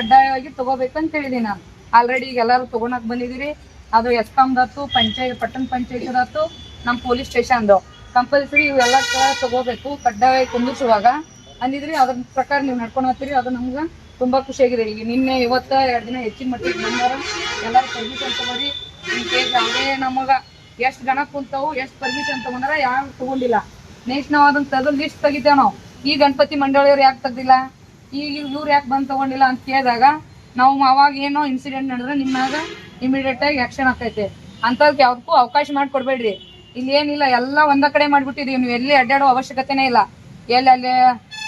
ಕಡ್ಡಾಯವಾಗಿ ತಗೋಬೇಕಂತ ಹೇಳಿದೀನಿ ನಾನು. ಆಲ್ರೆಡಿ ಈಗ ಎಲ್ಲರೂ ತಗೊಳಕ್ ಬಂದಿದ್ದೀರಿ. ಅದು ಎಸ್ಕಾಮ್ದತ್ತು ಪಂಚಾಯತ್, ಪಟ್ಟಣ ಪಂಚಾಯತ್ದಾತು ನಮ್ಮ ಪೊಲೀಸ್ ಸ್ಟೇಷನ್ದು ಕಂಪಲ್ಸರಿ ಇವೆಲ್ಲ ತಗೋಬೇಕು, ಕಡ್ಡಾಯವಾಗಿ ಕುಂದಿಸುವಾಗ ಅಂದಿದ್ರಿ ಅದ್ರ ಪ್ರಕಾರ ನೀವು ನಡ್ಕೊಂಡು ಹೋಗ್ತೀರಿ, ಅದು ನಮ್ಗೆ ತುಂಬಾ ಖುಷಿಯಾಗಿದೆ. ಈಗ ನಿನ್ನೆ ಇವತ್ತ ಎರಡು ದಿನ ಹೆಚ್ಚಿನ ಮಟ್ಟಿಗೆ ಬಂದಾರ ಎಲ್ಲರೂ ಪರ್ಮಿಷನ್ ತಗೋರಿ ಇನ್ ಕೇಸ್ ಯಾವುದೇ ನಮಗ ಎಷ್ಟು ಜನ ಕುಂತವು, ಎಷ್ಟು ಪರ್ಮಿಷನ್ ತಗೊಂಡಾರ, ಯಾರು ತಗೊಂಡಿಲ್ಲ. ನೆಕ್ಸ್ಟ್ ನಾವು ಅದನ್ನ ತೆಗೆದು ಲಿಸ್ಟ್ ತೆಗಿತೇವೆ ನಾವು. ಈ ಗಣಪತಿ ಮಂಡಳಿಯವ್ರು ಯಾಕೆ ತೆಗ್ದಿಲ್ಲ? ಈಗ ಇವ್ರು ಯಾಕೆ ಬಂದು ತಗೊಂಡಿಲ್ಲ ಅಂತ ಕೇಳಿದಾಗ, ನಾವು ಅವಾಗ ಏನೋ ಇನ್ಸಿಡೆಂಟ್ ನಡೆದ್ರೆ ನಿಮ್ಮಾಗ ಇಮಿಡಿಯೇಟ್ ಆಗಿ ಆಕ್ಷನ್ ಆಗ್ತೈತೆ. ಅಂತದಕ್ಕೆ ಯಾವ್ದಕ್ಕೂ ಅವಕಾಶ ಮಾಡಿಕೊಡ್ಬೇಡ್ರಿ. ಇಲ್ಲಿ ಏನಿಲ್ಲ, ಎಲ್ಲ ಒಂದ ಕಡೆ ಮಾಡ್ಬಿಟ್ಟಿದೀವಿ. ನೀವು ಎಲ್ಲಿ ಅಡ್ಡಾಡೋ ಅವಶ್ಯಕತೆನೇ ಇಲ್ಲ. ಎಲ್ಲಿ ಅಲ್ಲಿ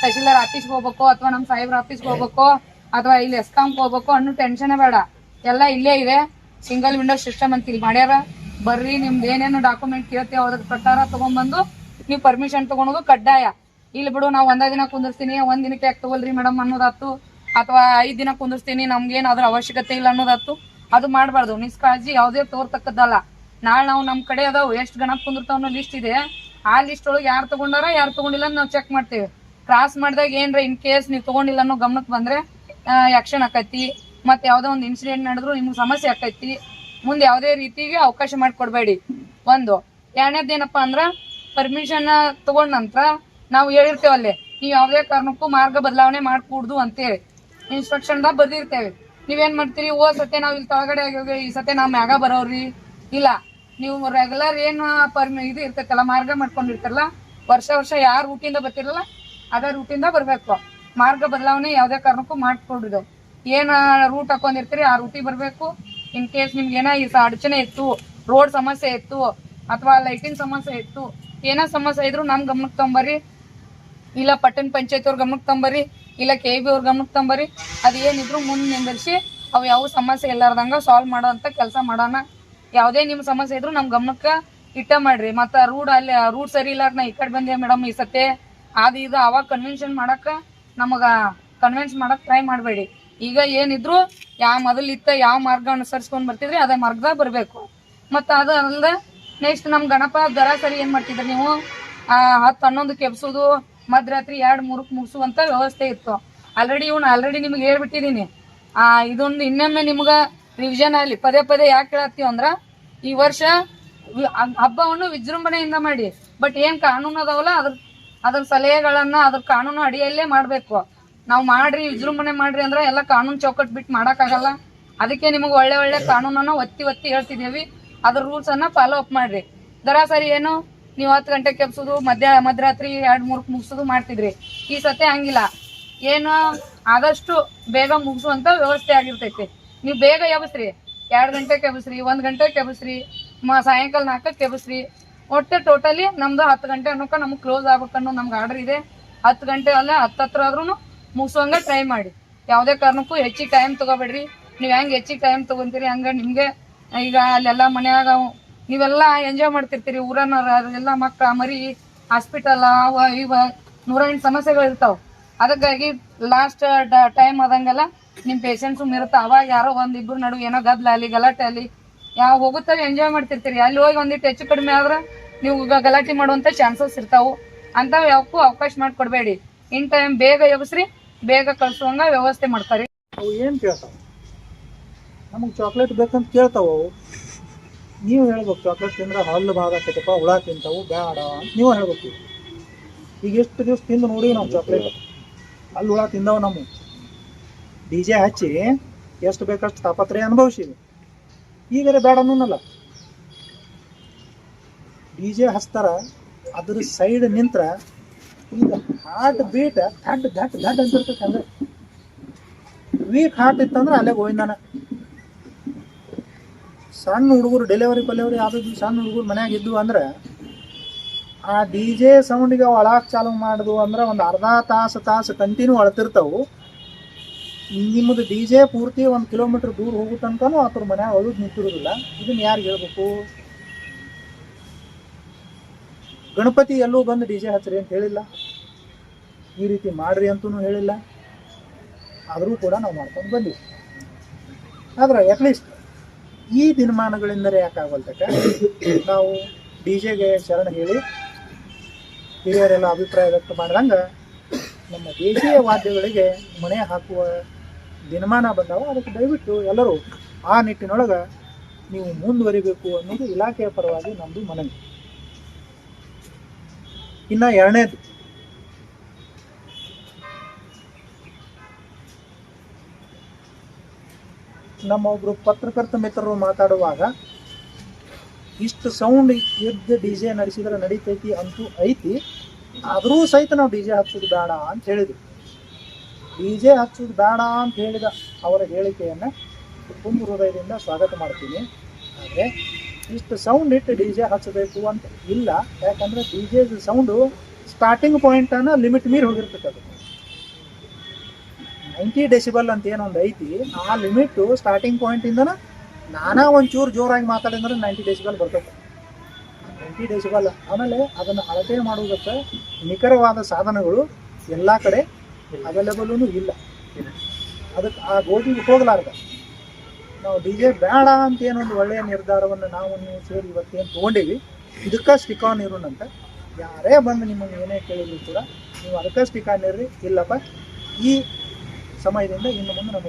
ತಹಶೀಲ್ದಾರ್ ಆಫೀಸ್ಗೆ ಹೋಗ್ಬೇಕು, ಅಥವಾ ನಮ್ಮ ಸಾಹೇಬ್ರ ಆಫೀಸ್ಗೆ ಹೋಗ್ಬೇಕು, ಅಥವಾ ಇಲ್ಲಿ ಎಸ್ಕಾಂಗ್ ಹೋಗ್ಬೇಕು ಅನ್ನೋ ಟೆನ್ಷನ್ ಬೇಡ. ಎಲ್ಲ ಇಲ್ಲೇ ಇದೆ. ಸಿಂಗಲ್ ವಿಂಡೋ ಸಿಸ್ಟಮ್ ಅಂತ ಇಲ್ಲಿ ಮಾಡ್ಯಾರ. ಬರ್ರಿ, ನಿಮ್ದು ಏನೇನು ಡಾಕ್ಯುಮೆಂಟ್ ಕೇಳ್ತೀವಿ ಅದ್ರ ಪ್ರಕಾರ ತಗೊಂಡ್ಬಂದು ನೀವು ಪರ್ಮಿಷನ್ ತಗೊಳೋದು ಕಡ್ಡಾಯ. ಇಲ್ಲಿ ಬಿಡು, ನಾವು ಒಂದ ದಿನ ಕುಂದಿರ್ತೀನಿ ಒಂದ್ ದಿನಕ್ಕೆ ಯಾಕೆ ಮೇಡಮ್ ಅನ್ನೋದಾತು ಅಥವಾ ಐದ್ ದಿನ ಕುಂದಿರ್ತೀನಿ ನಮ್ಗೇನು ಅದ್ರ ಅವಶ್ಯಕತೆ ಇಲ್ಲ ಅನ್ನೋದಾತು ಅದು ಮಾಡಬಾರ್ದು. ನಿಷ್ಕಾಳಜಿ ಯಾವುದೇ ತೋರ್ತಕ್ಕದ್ದಲ್ಲ. ನಾಳೆ ನಾವು ನಮ್ಮ ಕಡೆ ಅದಾವು. ಎಷ್ಟ್ ಗಣ ಕುಂದಿರ್ತಾವ ಅನ್ನೋ ಲಿಸ್ಟ್ ಇದೆ. ಆ ಲಿಸ್ಟ್ ಒಳಗೆ ಯಾರು ತಗೊಂಡಾರ, ಯಾರು ತಗೊಂಡಿಲ್ಲ ನಾವು ಚೆಕ್ ಮಾಡ್ತೇವೆ. ಕ್ರಾಸ್ ಮಾಡಿದಾಗ ಏನ್ರ ಇನ್ ಕೇಸ್ ನೀವು ತಗೊಂಡಿಲ್ಲ ಅನ್ನೋ ಗಮನಕ್ಕೆ ಬಂದ್ರೆ ಆಕ್ಷನ್ ಆಕೈತಿ. ಮತ್ತೆ ಯಾವ್ದೋ ಒಂದು ಇನ್ಸಿಡೆಂಟ್ ನಡೆದ್ರು ನಿಮ್ಗೆ ಸಮಸ್ಯೆ ಆಕೈತಿ. ಮುಂದೆ ಯಾವುದೇ ರೀತಿಗೆ ಅವಕಾಶ ಮಾಡಿಕೊಡ್ಬೇಡಿ. ಒಂದು ಎರಡನೇದೇನಪ್ಪ ಅಂದ್ರ ಪರ್ಮಿಷನ್ ತಗೊಂಡ ನಂತರ ನಾವು ಹೇಳಿರ್ತೇವೆ ಅಲ್ಲಿ. ನೀವು ಯಾವುದೇ ಕಾರಣಕ್ಕೂ ಮಾರ್ಗ ಬದಲಾವಣೆ ಮಾಡ್ಕೂಡ್ದು ಅಂತೇಳಿ. ಇನ್ಸ್ಟ್ರಕ್ಷನ್ದಾಗ ಬರ್ದಿರ್ತೇವೆ. ನೀವೇನ್ ಮಾಡ್ತೀರಿ? ಓ ಸತೆ ನಾವು ಇಲ್ಲಿ ತೊಳಗಡೆ ಆಗಿರೋ ಈ ಸತೆ ನಾವು ಮ್ಯಾಗ ಬರೋರಿ ಇಲ್ಲ. ನೀವು ರೆಗ್ಯುಲರ್ ಏನು ಪರ್ಮಿ ಇದು ಇರ್ತೈತಲ್ಲ, ಮಾರ್ಗ ಮಾಡ್ಕೊಂಡಿರ್ತಾರಲ್ಲ, ವರ್ಷ ವರ್ಷ ಯಾರು ರೂಟಿಂದ ಬರ್ತಿರಲ್ಲ, ಅದೇ ರೂಟಿಂದ ಬರಬೇಕು. ಮಾರ್ಗ ಬದಲಾವಣೆ ಯಾವುದೇ ಕಾರಣಕ್ಕೂ ಮಾಡ್ಕೊಡ್ರಿ ಏನು ರೂಟ್ ಹಾಕೊಂಡಿರ್ತೀರಿ, ಆ ರೂಟಿಗೆ ಬರ್ಬೇಕು. ಇನ್ ಕೇಸ್ ನಿಮ್ಗೆ ಏನೋ ಈ ಅಡಚಣೆ ಇತ್ತು ರೋಡ್ ಸಮಸ್ಯೆ ಇತ್ತು, ಅಥವಾ ಲೈಟಿಂಗ್ ಸಮಸ್ಯೆ ಇತ್ತು, ಏನೋ ಸಮಸ್ಯೆ ಇದ್ರು ನಮ್ಮ ಗಮನಕ್ಕೆ ತಗೊಂಬರ್ರಿ. ಇಲ್ಲ ಪಟ್ಟಣ ಪಂಚಾಯತ್ ಅವ್ರ ಗಮನಕ್ಕೆ ತಂಬರಿ ಇಲ್ಲ ಕೆ ಬಿ ಅವ್ರ ಗಮನಕ್ಕೆ ತಂಬರಿ ಅದು ಏನಿದ್ರು ಮುಂದೆ ನಿಂದರ್ಸಿ, ಅವು ಯಾವ ಸಮಸ್ಯೆ ಇಲ್ಲಾರ್ದಂಗ ಸಾಲ್ವ್ ಮಾಡೋ ಅಂತ ಕೆಲಸ ಮಾಡೋಣ. ಯಾವುದೇ ನಿಮ್ಮ ಸಮಸ್ಯೆ ಇದ್ರು ನಮ್ಮ ಗಮನಕ್ಕೆ ಇಟ್ಟ ಮಾಡ್ರಿ. ಮತ್ತು ರೂಡ್ ಅಲ್ಲಿ ರೂಡ್ ಸರಿ ಇಲ್ಲಾರ ನಾ ಈ ಕಡೆ ಬಂದೆ ಮೇಡಮ್ ಈ ಸತೆ. ಅದು ಇದು ಅವಾಗ ಕನ್ವೆನ್ಷನ್ ಮಾಡಕ್ಕ ನಮಗ ಕನ್ವಿನ್ಸ್ ಮಾಡಕ್ ಟ್ರೈ ಮಾಡಬೇಡಿ. ಈಗ ಏನಿದ್ರು ಯಾವ ಮೊದಲು ಇತ್ತ ಯಾವ ಮಾರ್ಗ ಅನುಸರಿಸ್ಕೊಂಡು ಬರ್ತಿದ್ರಿ, ಅದೇ ಮಾರ್ಗದಾಗ ಬರಬೇಕು. ಮತ್ತು ಅದು ಅಲ್ಲದೆ ನೆಕ್ಸ್ಟ್ ನಮ್ಮ ಗಣಪ ದರ ಸರಿ ಏನು ಮಾಡ್ತಿದ್ರಿ ನೀವು? ಹತ್ತು ಹನ್ನೊಂದು ಕೆಬ್ಸೋದು ಮಧ್ಯರಾತ್ರಿ ಎರಡು ಮೂರಕ್ ಮುಗಿಸುವಂಥ ವ್ಯವಸ್ಥೆ ಇತ್ತು. ಆಲ್ರೆಡಿ ಇವ್ನ ಆಲ್ರೆಡಿ ನಿಮ್ಗೆ ಹೇಳ್ಬಿಟ್ಟಿದ್ದೀನಿ ಇದೊಂದು ಇನ್ನೊಮ್ಮೆ ನಿಮ್ಗೆ ರಿವಿಷನ್ ಆಗಲಿ ಪದೇ ಪದೇ ಯಾಕೆ ಕೇಳತ್ತೀವಿ ಅಂದ್ರ, ಈ ವರ್ಷ ಹಬ್ಬವನ್ನು ವಿಜೃಂಭಣೆಯಿಂದ ಮಾಡಿ. ಬಟ್ ಏನು ಕಾನೂನು ಅದಾವಲ್ಲ, ಅದ್ರ ಅದ್ರ ಸಲಹೆಗಳನ್ನು ಅದ್ರ ಕಾನೂನು ಅಡಿಯಲ್ಲೇ ಮಾಡಬೇಕು. ನಾವು ಮಾಡ್ರಿ, ವಿಜೃಂಭಣೆ ಮಾಡ್ರಿ ಅಂದ್ರೆ ಎಲ್ಲ ಕಾನೂನು ಚೌಕಟ್ ಬಿಟ್ಟು ಮಾಡೋಕ್ಕಾಗಲ್ಲ. ಅದಕ್ಕೆ ನಿಮಗೆ ಒಳ್ಳೆ ಒಳ್ಳೆ ಕಾನೂನನ್ನು ಒತ್ತಿ ಒತ್ತಿ ಹೇಳ್ತಿದ್ದೀವಿ ಅದ್ರ ರೂಲ್ಸ್ ಅನ್ನ ಫಾಲೋ ಅಪ್ ಮಾಡ್ರಿ. ದರಾಸರಿ ಏನು? ನೀವು ಹತ್ತು ಗಂಟೆ ಕೆಪ್ಸೋದು ಮಧ್ಯ, ಮಧ್ಯರಾತ್ರಿ ಎರಡು ಮೂರ್ಕ್ ಮುಗಿಸೋದು ಮಾಡ್ತಿದ್ರಿ. ಈ ಸತಿ ಹಂಗಿಲ್ಲ. ಏನು ಆದಷ್ಟು ಬೇಗ ಮುಗಿಸುವಂತ ವ್ಯವಸ್ಥೆ ಆಗಿರ್ತೈತಿ. ನೀವು ಬೇಗ ಎಬಸ್ರಿ. ಎರಡು ಗಂಟೆ ಕೆಬಸ್ರಿ ಒಂದು ಗಂಟೆ ಕೆಬಸ್ರಿ ಮ, ಸಾಯಂಕಾಲ ನಾಲ್ಕಕ್ಕೆ ಕೆಬಸ್ರಿ ಒಟ್ಟು ಟೋಟಲಿ ನಮ್ದು ಹತ್ತು ಗಂಟೆ ಅನ್ನೋಕ ನಮ್ಗೆ ಕ್ಲೋಸ್ ಆಗ್ಬೇಕನ್ನೋ ನಮ್ಗೆ ಆರ್ಡರ್ ಇದೆ. ಹತ್ತು ಗಂಟೆ ಅಲ್ಲ ಹತ್ತತ್ರ ಆದ್ರೂ ಮುಗಿಸೋಂಗ ಟ್ರೈ ಮಾಡಿ. ಯಾವುದೇ ಕಾರಣಕ್ಕೂ ಹೆಚ್ಚಿಗೆ ಟೈಮ್ ತಗೋಬೇಡ್ರಿ. ನೀವು ಹೆಂಗೆ ಹೆಚ್ಚಿಗೆ ಟೈಮ್ ತಗೊಂತೀರಿ, ಹಂಗ ನಿಮಗೆ ಈಗ ಅಲ್ಲೆಲ್ಲ ಮನ್ಯಾಗ ನೀವೆಲ್ಲ ಎಂಜಾಯ್ ಮಾಡ್ತಿರ್ತೀರಿ ಊರನ್ನ ಎಲ್ಲ ಮಕ್ಕಳ ಮರಿ ಹಾಸ್ಪಿಟಲ್ ಅವ, ಇವ ನೂರ ಎಂಟು ಸಮಸ್ಯೆಗಳು ಇರ್ತಾವ. ಅದಕ್ಕಾಗಿ ಲಾಸ್ಟ್ ಟೈಮ್ ಆದಂಗೆಲ್ಲ ನಿಮ್ ಪೇಷಂಟ್ಸು ಇರುತ್ತೆ? ಅವಾಗ ಯಾರೋ ಒಂದ್ ಇಬ್ರು ನಡುವೆ ಏನೋ ಗದ್ಲ ಅಲ್ಲಿ, ಗಲಾಟೆ ಅಲ್ಲಿ, ಯಾವ ಹೋಗುತ್ತೆ ಎಂಜಾಯ್ ಮಾಡ್ತಿರ್ತೀರಿ? ಅಲ್ಲಿ ಹೋಗಿ ಒಂದಿಟ್ಟು ಹೆಚ್ಚು ಕಡಿಮೆ ಆದ್ರೆ ನೀವು ಗಲಾಟೆ ಮಾಡುವಂತ ಚಾನ್ಸಸ್ ಇರ್ತಾವು. ಅಂತ ಯಾವಕ್ಕೂ ಅವಕಾಶ ಮಾಡಿಕೊಡ್ಬೇಡಿ. ಇನ್ ಟೈಮ್ ಬೇಗ ಯೋಗಿಸ್ರಿ ಬೇಗ ಕಳ್ಸುವಂಗ ವ್ಯವಸ್ಥೆ ಮಾಡ್ತಾರೆ. ಅವು ಏನು ಕೇಳ್ತಾವ? ನಮಗೆ ಚಾಕ್ಲೇಟ್ ಬೇಕಂತ ಕೇಳ್ತಾವ ಅವು. ನೀವು ಹೇಳ್ಬೇಕು ಚಾಕ್ಲೇಟ್ ತಿಂದ್ರೆ ಹಲ್ಲು ಭಾಗ ಆಕೈತಪ್ಪ ಹುಳ ತಿಂತಾವು, ಬೇಡ ನೀವು ಹೇಳ್ಬೇಕು. ಈಗ ಎಷ್ಟು ದಿವ್ಸ ತಿಂದು ನೋಡಿ ನಾವು ಚಾಕ್ಲೇಟ್ ಅಲ್ಲಿ ಹುಳ ತಿಂದವು ನಮ್ಮ. ಡಿ ಜೆ ಹಚ್ಚಿ ಎಷ್ಟು ಬೇಕಷ್ಟು ತಾಪತ್ರೆ ಅನುಭವಿಸಿವಿ ಈಗರೆ ಬೇಡ ಅನ್ನೋನಲ್ಲ. ಡಿ ಜೆ ಹಚ್ತಾರ, ಅದ್ರ ಸೈಡ್ ನಿಂತ್ರ ಈಗ ಹಾರ್ಟ್ ಬೀಟ್ ಧಡ್ ಧಡ್ ಧಡ್ ಅಂತಿರ್ತೈತೆ ಅಂದ್ರೆ. ವೀಕ್ ಹಾರ್ಟ್ ಇತ್ತಂದ್ರೆ ಅಲ್ಲೇ ಗೋವಿಂದನ. ಸಣ್ಣ ಹುಡುಗರು ಡೆಲಿವರಿ ಪಲಿವರಿ ಆದದ್ದು ಸಣ್ಣ ಹುಡುಗರು ಮನ್ಯಾಗ ಇದ್ವು ಅಂದ್ರೆ ಆ ಡಿ ಜೆ ಸೌಂಡಿಗೆ ಒಳಗೆ ಚಾಲು ಮಾಡಿದ್ವು ಅಂದ್ರೆ ಒಂದು ಅರ್ಧ ತಾಸು ತಾಸು ಕಂಟಿನ್ಯೂ ಅಳ್ತಿರ್ತಾವು. ನಿಮ್ಮದು ಡಿ ಜೆ ಪೂರ್ತಿ ಒಂದು ಕಿಲೋಮೀಟರ್ ದೂರ ಹೋಗೋ ತನಕನೂ ಅದ್ರ ಮನ್ಯಾಗ ಅಳುದು ನಿಂತಿರೋದಿಲ್ಲ. ಇದನ್ನ ಯಾರಿಗೆ ಹೇಳ್ಬೇಕು? ಗಣಪತಿ ಎಲ್ಲೂ ಬಂದು ಡಿ ಜೆ ಹಚ್ಚ್ರಿ ಅಂತ ಹೇಳಿಲ್ಲ. ಈ ರೀತಿ ಮಾಡ್ರಿ ಅಂತೂ ಹೇಳಿಲ್ಲ. ಆದರೂ ಕೂಡ ನಾವು ಮಾಡ್ಕೊಂಡು ಬಂದ್ವಿ. ಆದ್ರೆ ಅಟ್ಲೀಸ್ಟ್ ಈ ದಿನಮಾನಗಳಿಂದಲೇ ಯಾಕೆ ಆಗೋಲ್ತಕ್ಕ ನಾವು ಡಿ ಜೆಗೆ ಶರಣ ಹೇಳಿ ಹಿರಿಯರೆಲ್ಲ ಅಭಿಪ್ರಾಯ ವ್ಯಕ್ತ ಮಾಡಿದಂಗೆ ನಮ್ಮ ದೇಶೀಯ ವಾದ್ಯಗಳಿಗೆ ಮಣೆ ಹಾಕುವ ದಿನಮಾನ ಬಂದಾವ. ಅದಕ್ಕೆ ದಯವಿಟ್ಟು ಎಲ್ಲರೂ ಆ ನಿಟ್ಟಿನೊಳಗೆ ನೀವು ಮುಂದುವರಿಬೇಕು ಅನ್ನೋದು ಇಲಾಖೆಯ ಪರವಾಗಿ ನಮ್ಮದು ಮನವಿ. ಇನ್ನು ಎರಡನೇದು ನಮ್ಮ ಒಬ್ಬರು ಪತ್ರಕರ್ತ ಮಿತ್ರರು ಮಾತಾಡುವಾಗ, ಇಷ್ಟು ಸೌಂಡ್ ಇದ್ದ ಡಿ ಜೆ ನಡೆಸಿದ್ರೆ ನಡೀತೈತಿ ಅಂತೂ ಐತಿ, ಆದರೂ ಸಹಿತ ನಾವು ಡಿ ಜೆ ಹಚ್ಚೋದು ಬೇಡ ಅಂತ ಹೇಳಿದ್ವಿ. ಡಿ ಜೆ ಹಚ್ಚೋದು ಬೇಡ ಅಂತ ಹೇಳಿದ ಅವರ ಹೇಳಿಕೆಯನ್ನು ತುಂಬ ಹೃದಯದಿಂದ ಸ್ವಾಗತ ಮಾಡ್ತೀನಿ. ಆದರೆ, ಇಷ್ಟು ಸೌಂಡ್ ಇಟ್ಟು ಡಿ ಜೆ ಹಚ್ಚಬೇಕು ಅಂತ ಇಲ್ಲ, ಯಾಕಂದರೆ ಡಿ ಜೆ ಸೌಂಡು ಸ್ಟಾರ್ಟಿಂಗ್ ಪಾಯಿಂಟನ್ನು ಲಿಮಿಟ್ ಮೀರಿ ಹೋಗಿರ್ತೈತೆ ನೈಂಟಿ ಡೆಸಿಬಲ್ ಅಂತ ಏನೊಂದು ಐತಿ. ಆ ಲಿಮಿಟು ಸ್ಟಾರ್ಟಿಂಗ್ ಪಾಯಿಂಟಿಂದನ ನಾನಾ ಒಂಚೂರು ಜೋರಾಗಿ ಮಾತಾಡಿದ್ರೆ ನೈಂಟಿ ಡೆಸಿಬಲ್ ಬರ್ತೈತೆ ನೈಂಟಿ ಡೆಸಿಬಲ್. ಆಮೇಲೆ ಅದನ್ನು ಅಳತೆ ಮಾಡುವುದಕ್ಕೆ ನಿಖರವಾದ ಸಾಧನಗಳು ಎಲ್ಲ ಕಡೆ ಅವೈಲೇಬಲೂ ಇಲ್ಲ. ಅದಕ್ಕೆ ಆ ಗೋಜಿಗೆ ಹೋಗಲಾರ್ದ ನಾವು ಡಿ ಜೆ ಬೇಡ ಅಂತ ಏನೊಂದು ಒಳ್ಳೆಯ ನಿರ್ಧಾರವನ್ನು ನಾವು ನೀವು ಸೇರಿ ಇವತ್ತೇನು ತೊಗೊಂಡೀವಿ, ಇದಕ್ಕೆ ಸ್ಟಿಕ್ ಆನ್ ಇರೋಣಂತ ಯಾರೇ ಬಂದು ನಿಮಗೆ ಏನೇ ಕೇಳಿದ್ರು ಕೂಡ ನೀವು ಅದಕ್ಕೆ ಸ್ಟಿಕ್ ಆನ್ ಇರ್ರಿ, ಇಲ್ಲಪ್ಪ. ಈ ಸಮಯದಿಂದ ಇನ್ನು ಮುಂದೆ ನಮ್ಮ